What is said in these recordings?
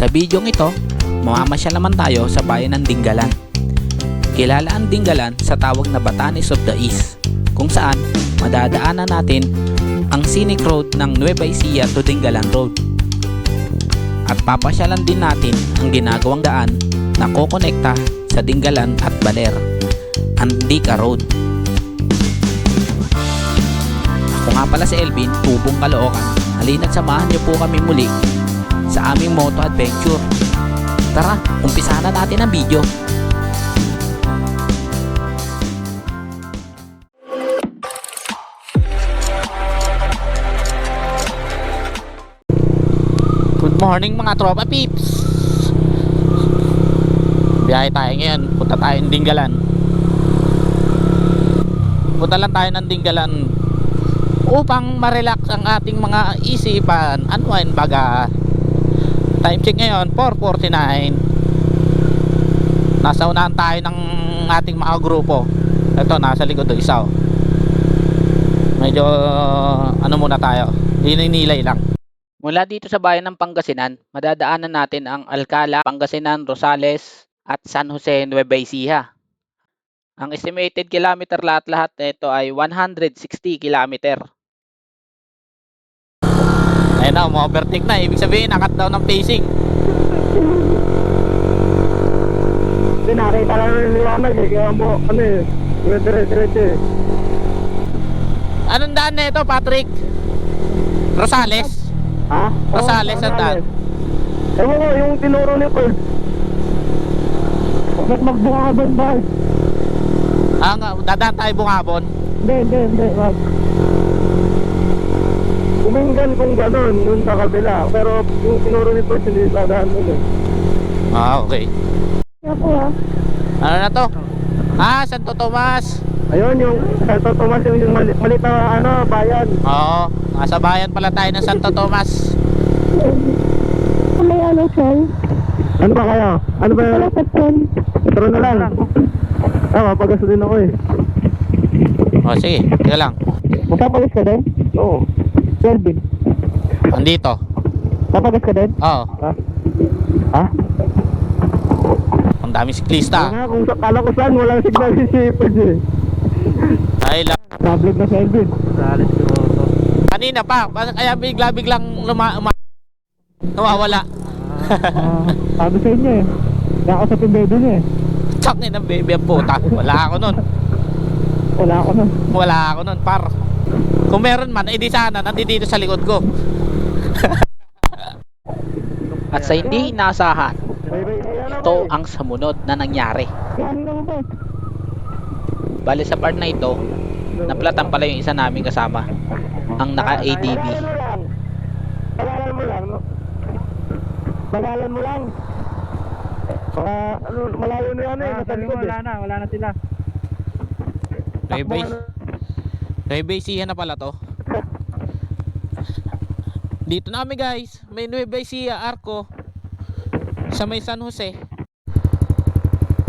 Sa bidyong ito, mamamasyal naman tayo sa bayan ng Dingalan. Kilala ang Dingalan sa tawag na Batanes of the East, kung saan madadaanan natin ang scenic road ng Nueva Ecija to Dingalan Road. At papasyalan din natin ang ginagawang daan na kokonekta sa Dingalan at Baler, ang Dika Road. Ako nga pala si Elvin, tubong Caloocan. Halina't samahan niyo po kami muli sa aming moto adventure. Tara, umpisahan na natin ang video. Good morning mga tropa peeps. Biyahe tayo ngayon. Punta tayo ng Dinggalan. Punta lang tayo ng Dinggalan upang ma-relax ang ating mga isipan. Unwind baga. Time check ngayon 4.49 Nasa unahan tayo ng ating mga grupo. Ito nasa likod do isa oh. Medyo ano muna tayo? Nininilay lang. Mula dito sa bayan ng Pangasinan Madadaanan natin ang Alcala, Pangasinan, Rosales At San Jose, Nueva Ecija. Ang estimated kilometer lahat-lahat nito ay 160 kilometer Ayun na, ma-overtake na. Ibig sabihin, nakat daw ng pacing. Hindi nakita lang yung liwanag eh, kaya mo, ano eh, dire-diretso eh. Anong daan na ito, Patrick? Rosales? Ha? Rosales ang daan. Ewan ko, yung tinuro ni Paul. Ba't magbungabon ba? Ah, nga, dadaan tayo bungabon. Hindi, hindi, hindi, wag. Uminggan kung gano'n, dun sa kabila. Pero yung tinuro ni Paul, hindi dadaan dun eh. Ah, okay. Ako ha? Ano na to? Ah, Santo Tomas. Ayun, yung Santo Tomas, yung, yung mali, malit na ano, bayan. Oo, nasa bayan pala tayo ng Santo Tomas. May ano, Sol? Ano ba kaya? Ano ba yun? Patron na lang. Ah, mapagas din ako eh. O, sige, teka lang. Mapapagas ka din? Oo. Kelvin. Andito. Papagas ka din? Oo, Ha? Ha? ang daming siklista. Nga, kung sa kala ko saan, walang signal si Shepard eh. Ay, lang. Tablet na si Elvin. Salis ko. Kanina pa, kaya bigla-biglang luma, uma, nawawala. Ah, sabi sa inyo eh. Nakausapin baby niya eh. Tsakin ng baby ang puta. Wala ako nun. Wala ako na. Wala ako nun, par. Kung meron man, edi sana, nandito dito sa likod ko. At sa hindi inaasahan, ito ang sumunod na nangyari. Ba? Bale sa part na ito, naplatan pala yung isa namin kasama, ang naka-ADB. Bagalan mo lang, no? Bagalan mo lang. Baka, ano, malayo na yan eh. Nasa likod eh. Wala na, wala na sila. Nueva Nueva na pala to. Dito na kami guys. May Nueva Ecija, Arco. Sa may San Jose.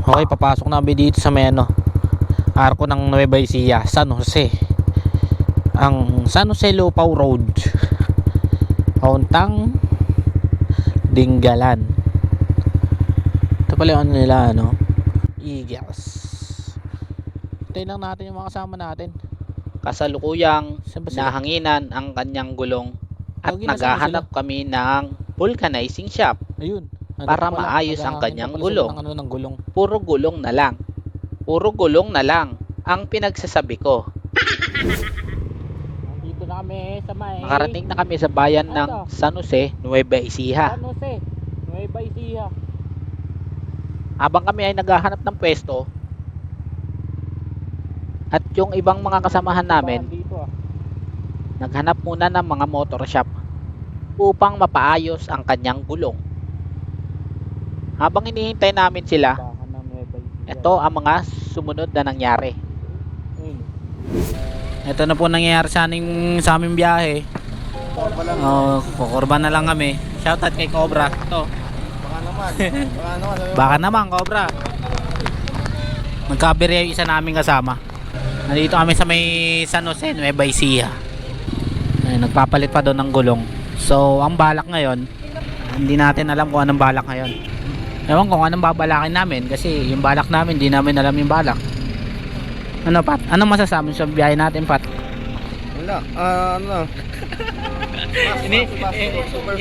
Okay, papasok na kami dito sa may ano. Arco ng Nueva Ecija, San Jose. Ang San Jose Lupao Road. Pauntang Dinggalan. Ito pala yung ano nila, ano? Eagles. Lang natin yung mga kasama natin. Kasalukuyang nahanginan ang kanyang gulong at ba naghahanap kami ng vulcanizing shop. Ayun. Ano Para pala, maayos ang kanyang gulong. Ng, ano, ng gulong. Puro gulong na lang. Puro gulong na lang ang pinagsasabi ko. Dito na kami sa may... Makarating na kami sa bayan ng Ano? San Jose, Nueva Ecija. San Jose. Nueva Ecija. Habang kami ay naghahanap ng pwesto at yung ibang mga kasamahan namin Dito ah. naghanap muna ng mga motor shop upang mapaayos ang kanyang gulong. Habang hinihintay namin sila, ito ang mga sumunod na nangyari. Ito na po nangyayari sa aming, sa aming biyahe. Oh, kukurba na lang kami. Shoutout kay Cobra. Ito. Baka naman. Baka naman. Baka naman, Cobra. Magkabiri yung isa namin kasama. Nandito kami sa may San Jose, Nueva Ecija. Ay, nagpapalit pa doon ng gulong. So, ang balak ngayon, hindi natin alam kung anong balak ngayon. Ewan kung anong babalakin namin kasi yung balak namin, hindi namin alam yung balak. Ano Pat? Anong masasabi sa biyahe natin Pat? Wala, ah, ano. Ini,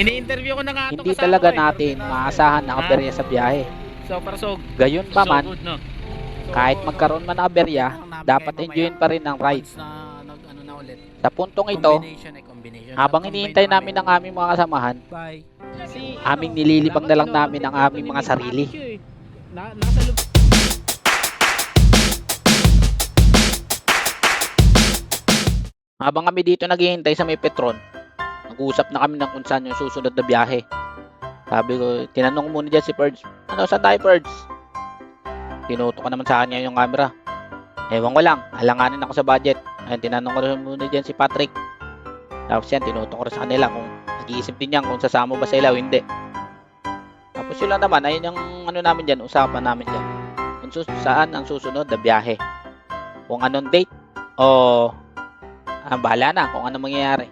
ini-interview ko na nga Hindi talaga natin maasahan ang aberya sa biyahe. So, parsog. Gayon pa man, So good, no? kahit magkaroon man ng aberya, dapat enjoyin pa rin ang ride. Na, nag, ano na ulit. Sa puntong ito, Combination eh, combination. habang hinihintay na namin ang aming mga kasamahan, Bye. Si, aming nililibang na lang namin ang aming mga sarili. Na, nasa loob. Habang kami dito naghihintay sa may Petron, nag-uusap na kami ng kung saan yung susunod na biyahe. Sabi ko, tinanong ko muna dyan si Perds, ano saan tayo Perds? Tinuto ko naman sa kanya yung camera. Ewan ko lang, halanganin ako sa budget. Ayun, tinanong ko rin muna dyan si Patrick. Tapos yan, tinuto ko rin sa kanila kung nag-iisip din yan kung sasama ba sila o hindi. Tapos yun lang naman, ayun yung ano namin dyan, usapan namin dyan. Kung sus- saan ang susunod na biyahe. Kung anong date o Ah, bahala na kung ano mangyayari.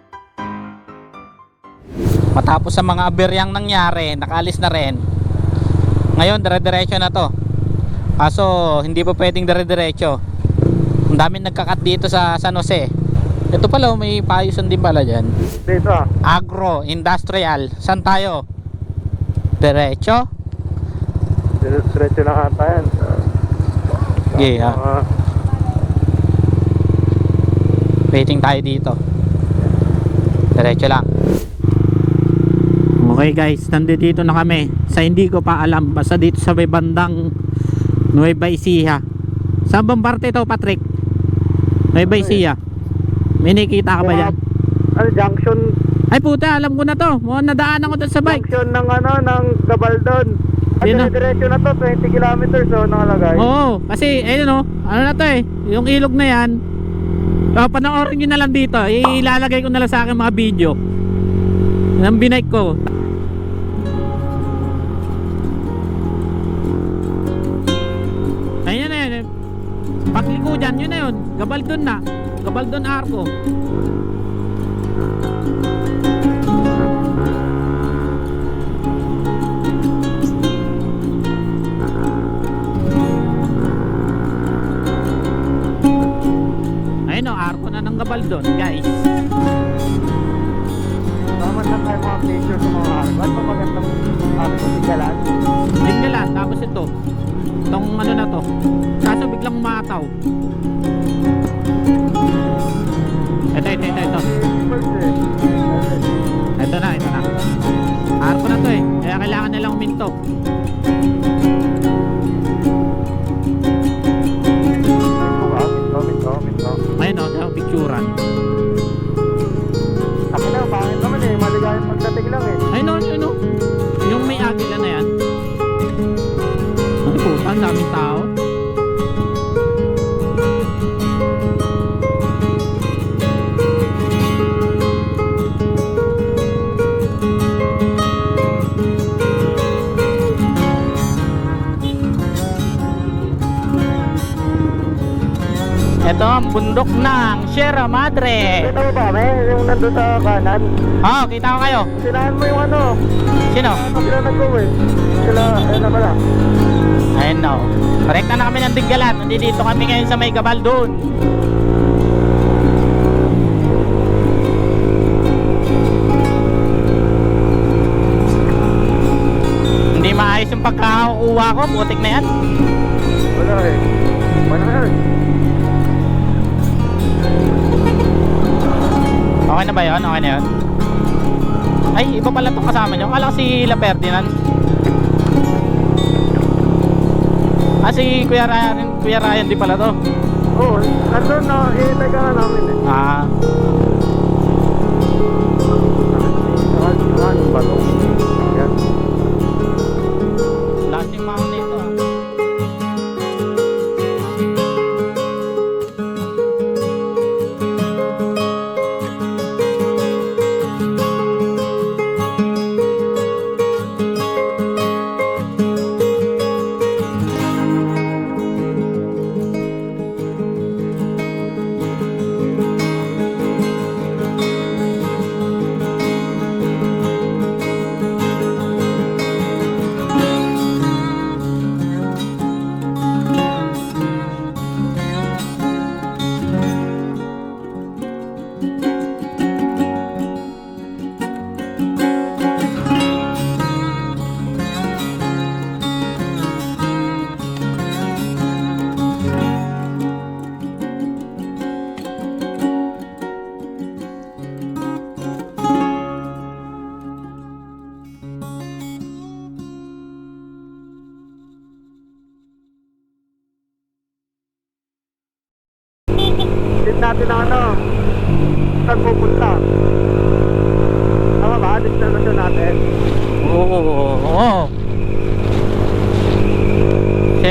Matapos sa mga aberyang nangyari, nakalis na rin. Ngayon, dire-diretso na to. Kaso, hindi pa pwedeng dire-diretso. Ang daming nagkakat dito sa San Jose. Ito pala, oh, may payusan din pala dyan. Dito. Agro, industrial. Saan tayo? Diretso? Diretso lang ata yan. Yeah. Ah, Waiting tayo dito. Diretso lang. Okay guys, nandito na kami. Sa hindi ko pa alam, basta dito sa may bandang Nueva Ecija. Saan bang parte ito, Patrick? Nueva Ecija. May nakikita ka ba dyan? ano, junction, Ay puta, alam ko na to. Mukhang nadaanan ko doon sa bike. junction ng ano, ng Gabaldon. At Yun na. diretso na to, 20 kilometers oh, nakalagay. Oo, kasi ayun o, ano na to eh, yung ilog na yan. So, panoorin nyo na lang dito. Ilalagay ko na lang sa akin mga video. Ng binike ko. Ayun na yun. eh. Pagliko dyan, yun na yun. Gabaldon na. Gabaldon Arco. Ayun o, Arco na ng Gabaldon, guys. Tama na tayo mga picture sa mga. Ba't pa magandang ano, sigalan? Tingnan tapos ito. Itong ano na to. Kaso biglang mataw. Ito. Na, ito na. Arco na to eh. Kaya kailangan nilang uminto. Ito ang bundok ng Sierra Madre. Kita mo ba, may? Yung nandun sa kanan. Oh, kita ko kayo. Sinahan mo yung ano. Sino? Sila nag-go eh. Sila, ayun na pala. Ayun no. Correct na kami ng Diggalan. Nandito kami ngayon sa may Gabaldon. Hindi maayos yung pagkakakuha ko. Putik na yan. Wala eh. Wala na eh. Okay na ba yun? Okay na yun? Ay, iba pala itong kasama nyo. Kala ko si La Ferdinand. Ah, si Kuya Ryan, Kuya Ryan di pala to. Oo, nandun na. Ihintay ka na namin eh. Ah, ano ba to?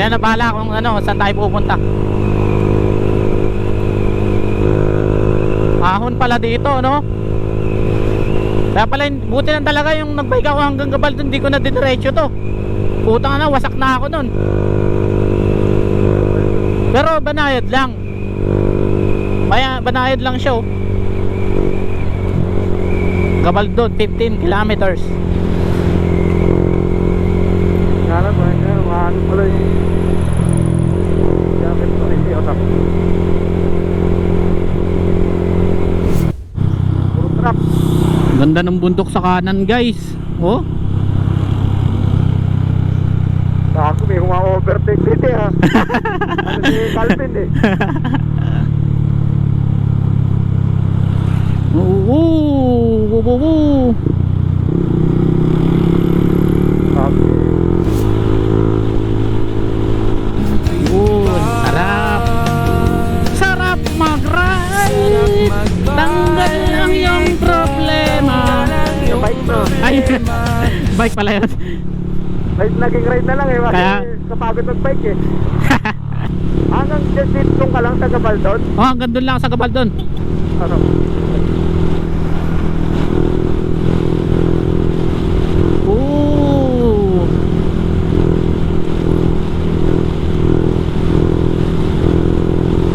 Na bahala kung ano, saan tayo pupunta. Ahon pala dito, no? Kaya pala, buti lang talaga yung nagbike ako hanggang gabal dun, di ko na didiretso to. Putang na, wasak na ako nun. Pero banayad lang. Maya, banayad lang siya, oh. Gabaldon, 15 kilometers. Kala ba, maano pala yung jacket ko hindi otak. Puro truck. Ganda ng bundok sa kanan, guys. Oh. Ako may kuma-overtake dito ha. ano si Calvin eh. Oo. Oo. Oo. bike pala yun. Ride, naging ride na lang eh. Kasi Kaya- kapagod mag-bike eh. Hanggang just dito ka lang sa Gabaldon. Oh, hanggang doon lang sa Gabaldon. Ano? Oo.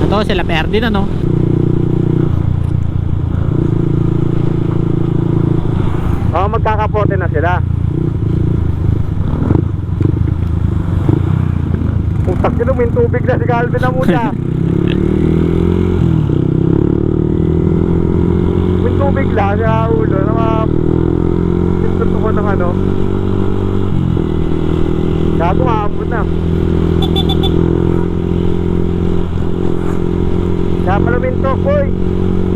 Ito sila Perdi na magkakapote na sila. Utak sila, may tubig na si Calvin na muna. may tubig lang sa ulo. Mga gusto ko ng ano. Gago, maabot na. Kaya pala minto, boy.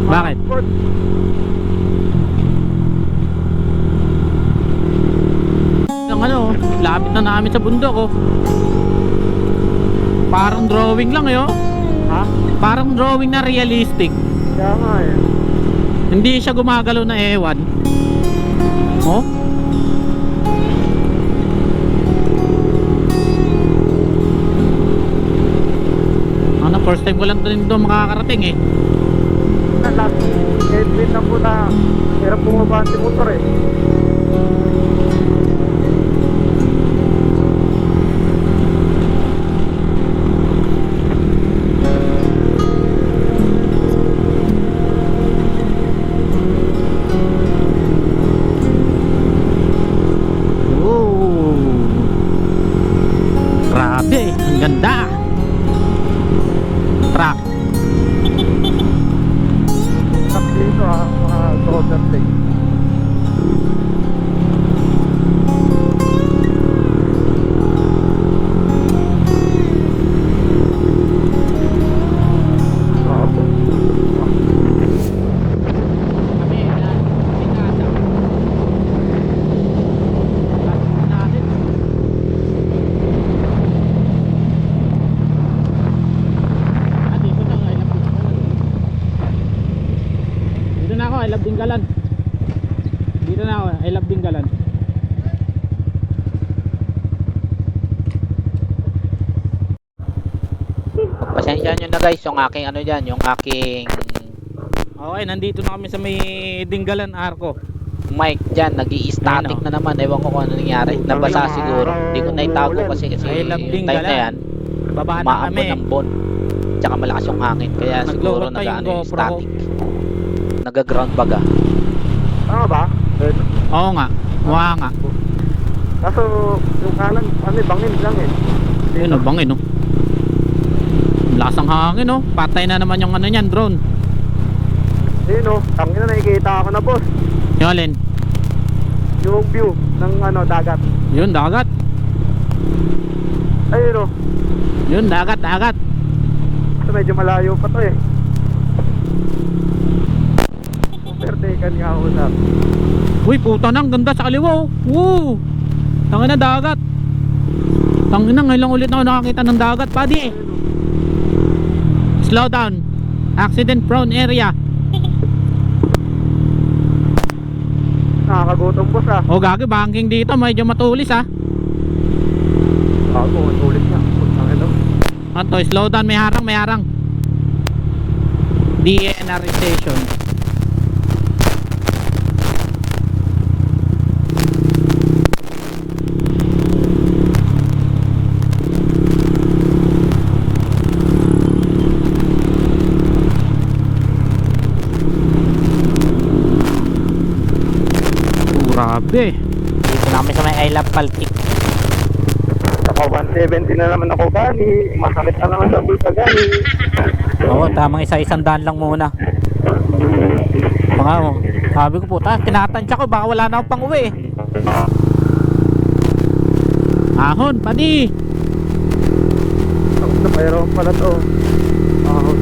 Bakit? Maabot. Lapit na namin sa bundok oh. Parang drawing lang eh oh. Ha? Parang drawing na realistic. Kaya nga eh. Hindi siya gumagalaw na ewan. Oh? Ano, first time ko lang din doon makakarating eh. na last headwind na po na hirap bumaba si motor eh. Love Dinggalan. Dito na ako, I love Dinggalan. Pasensya nyo na guys, yung aking ano dyan, yung aking Okay, nandito na kami sa may Dinggalan Arco. mic dyan, nag static oh. na naman. Ewan ko kung ano nangyari. Nabasa siguro. Hindi ko naitago kasi kasi time na yan, Baba na kami. ng bon. Tsaka malakas yung hangin. Kaya siguro nag-ano yung static. Nag-ground baga. Tama ba? Eh, Oo nga, mukha nga. Kaso yung kanan, ano eh, bangin lang eh. Ayun o, bangin o. Lakas ang hangin o. Patay na naman yung ano niyan, drone. Ayun o, tangin na nakikita ako na boss. Yung alin? Yung view ng ano, dagat. Yun, dagat. Ayun o, Yun, dagat, dagat. so medyo malayo pa to eh. Ako sa. Uy, puta na, ang ganda sa kaliwa oh. Woo! Tangin na dagat. Tangin na, ngayon lang ulit na ako nakakita ng dagat, padi. Slow down. Accident prone area. Nakakagutom boss ah. O gagi, banking dito, medyo matulis ah. Ako, ulit niya. Tangin o. Ano to, slow down, may harang, may harang. DNR station. Grabe. Dito na kami sa may I Love Paltik. Ako 170 na naman ako gani. Masakit na naman sa bulsa gani. Oo, tamang isa-isang daan lang muna. Mga, oh, sabi ko po, ta, tinatansya ko, baka wala na akong pang uwi. Ahon, padi. Ako na mayroon pala to. Ah,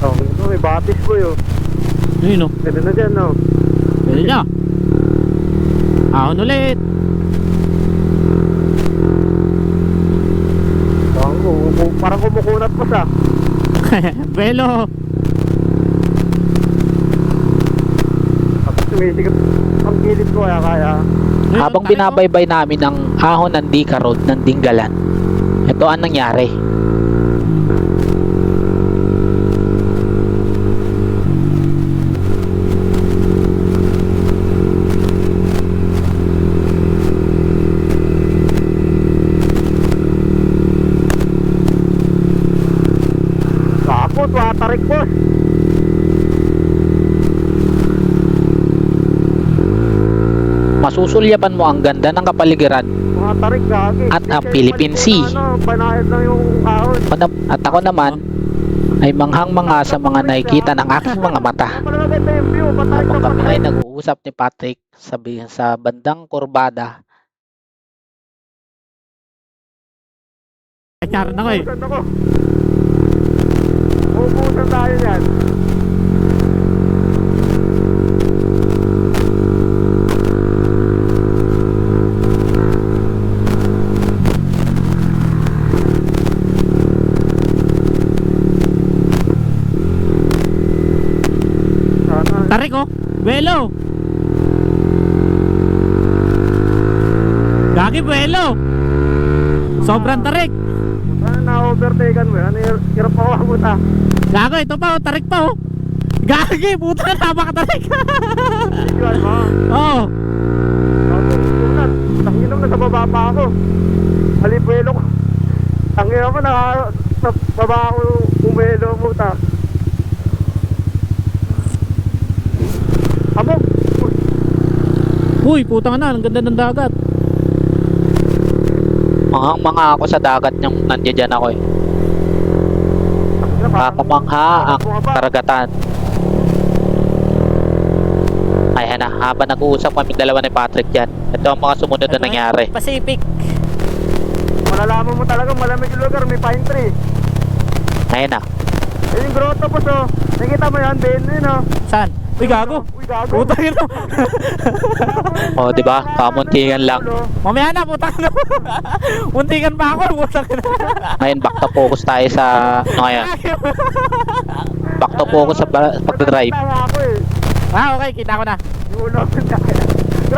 Oh, ito may batis ko yun. Yun, oh. Pwede na dyan, no? Pwede niya. Ahon ulit. Parang, parang kumukunat pa sa. Belo. Tapos sumisikip ang gilid ko kaya kaya. Habang oh. binabaybay namin ang ahon ng Dika Road ng Dinggalan, ito ang nangyari. Ako, tuwatarik boss. Masusulyapan mo ang ganda ng kapaligiran. At ang Philippine Sea. at ako naman ay manghang-manga sa mga nakikita ng aking mga mata. Habang ka kami ay nag-uusap ni Patrick sabi sa bandang kurbada Charon ako eh. Ubusan tayo yan. Sana. Tarik oh. Belo. Gagi, Belo. Sobrang tarik. Sana na-overtaken mo yan. Hir- Hirap ako amuta. Gago, ito pa oh, tarik pa oh. Gagi, puta na, napakatarik. Igual mo. oh. Ako, unat. Tanginom na sa baba pa ako. Halibuelo ko. Tanginom mo na sa baba ako umelo mo ta. Abog! Uy, putang na, ang ganda ng dagat. manghang-manga ako sa dagat yung nandiyan dyan ako eh. Kakamangha ang karagatan. Ayan na, habang nag-uusap kami dalawa ni Patrick dyan. Ito ang mga sumunod na nangyari. Pacific. Malalaman mo talaga malamig yung lugar, may pine tree. Ayan na. Eh, yung grotto po so. Nakita mo yan, Ben, yun oh. Saan? Uy, gago. Uy, gago. Putang ina. O, di ba? Kamuntingan lang. Mamaya na, putang ina. Muntikan pa ako, putang ina. Ngayon, back to focus tayo sa, ano ngayon? Back to focus sa pagdadrive. Eh. ah, okay, kita ko na. Yung ulo ko na.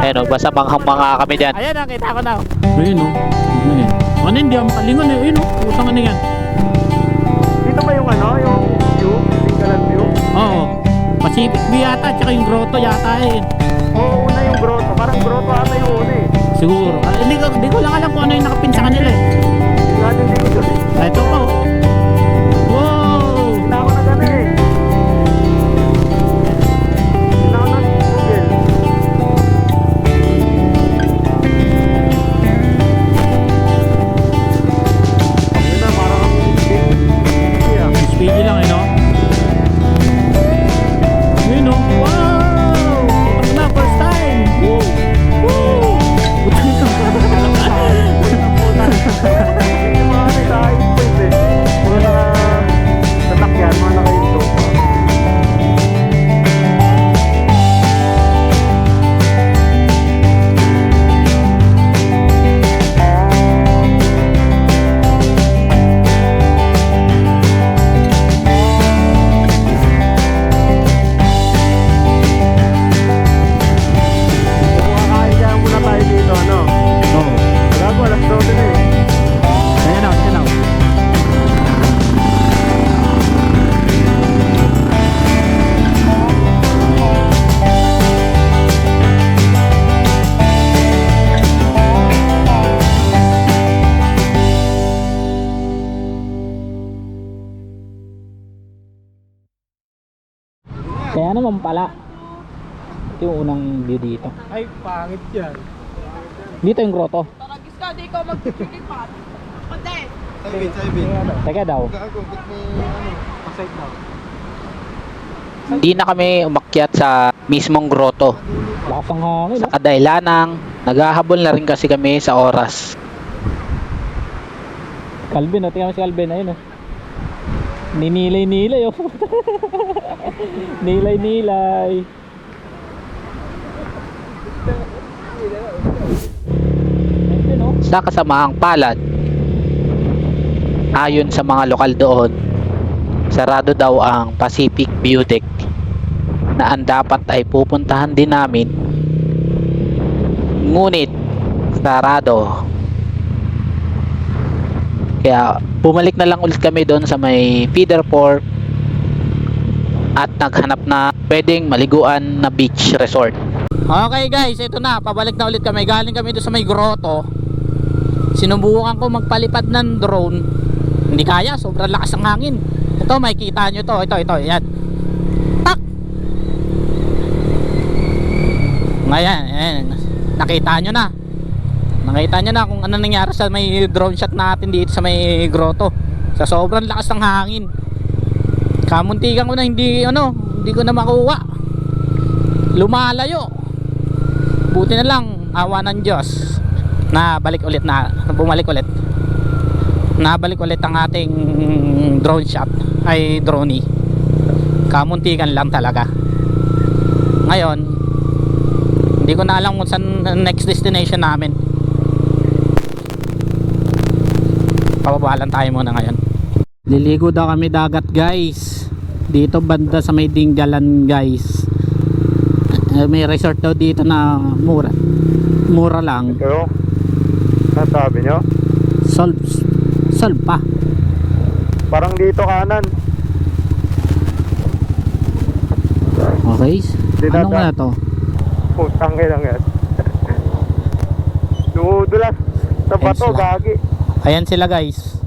Ayan o, basta manghang-manga kami dyan. Ayan, ah, kita ko na. Ayun oh. Ayun. Ano hindi ang palingon eh. Ayun oh. Putang ano yan. Dito ba yung ano, yung Pacific View yata, tsaka yung grotto yata eh. Oo, una yung grotto. Parang grotto ata yung una eh. Siguro. Ah, hindi, ko, hindi ko lang alam kung ano yung nakapin sa kanila eh. Yung natin dito. Ah, ito po. Wow! Dito. Ay, pangit yan. Dito yung grotto. Taragis ka, di ko magtitilipat. Pati. Teka daw. Paside daw. Hindi na kami umakyat sa mismong grotto. Lakas ang hangin. Sa kadailanang, naghahabol na rin kasi kami sa oras. Calvin, oh. tingnan mo si Calvin. Ayun, oh. Ninilay-nilay, oh. Nilay-nilay. Ayun, oh. Sa kasamaang palad, ayon sa mga lokal doon, sarado daw ang Pacific View na ang dapat ay pupuntahan din namin. Ngunit, sarado. Kaya bumalik na lang ulit kami doon sa may feeder port at naghanap na pwedeng maliguan na beach resort. Okay guys, ito na. Pabalik na ulit kami. Galing kami doon sa may grotto. Sinubukan ko magpalipad ng drone. Hindi kaya, sobrang lakas ng hangin. Ito, makikita nyo to. Ito, ito, yan. Tak! Ngayon, ayan. Nakita nyo na. Nakita nyo na kung ano nangyari sa may drone shot natin dito sa may grotto. Sa sobrang lakas ng hangin. Kamuntikan ko na hindi, ano, hindi ko na makuha. Lumalayo. Buti na lang, awa ng Diyos na balik ulit na, bumalik ulit. Nabalik ulit ang ating drone shot ay drone Kamuntikan lang talaga. Ngayon, hindi ko na alam kung saan next destination namin. Pababalan tayo muna ngayon. Liligo daw kami dagat guys. Dito banda sa may Dinggalan guys. May resort daw dito na mura. Mura lang. Kayo? Nasabi nyo? Solve. Solve pa. Parang dito kanan. Okay. Dinada- Anong nga to? Putang lang yan. Dumudulas sa bato, sila. gagi. Ayan sila guys.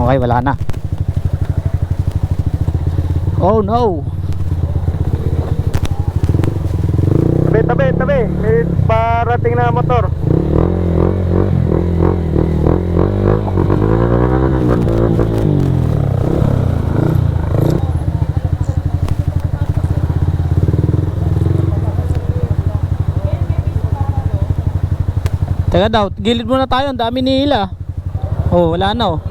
Okay, wala na. Oh no. Tabi, tabi, tabi. May parating na motor. Teka daw, gilid muna tayo. Ang dami nila. Oh, wala na oh.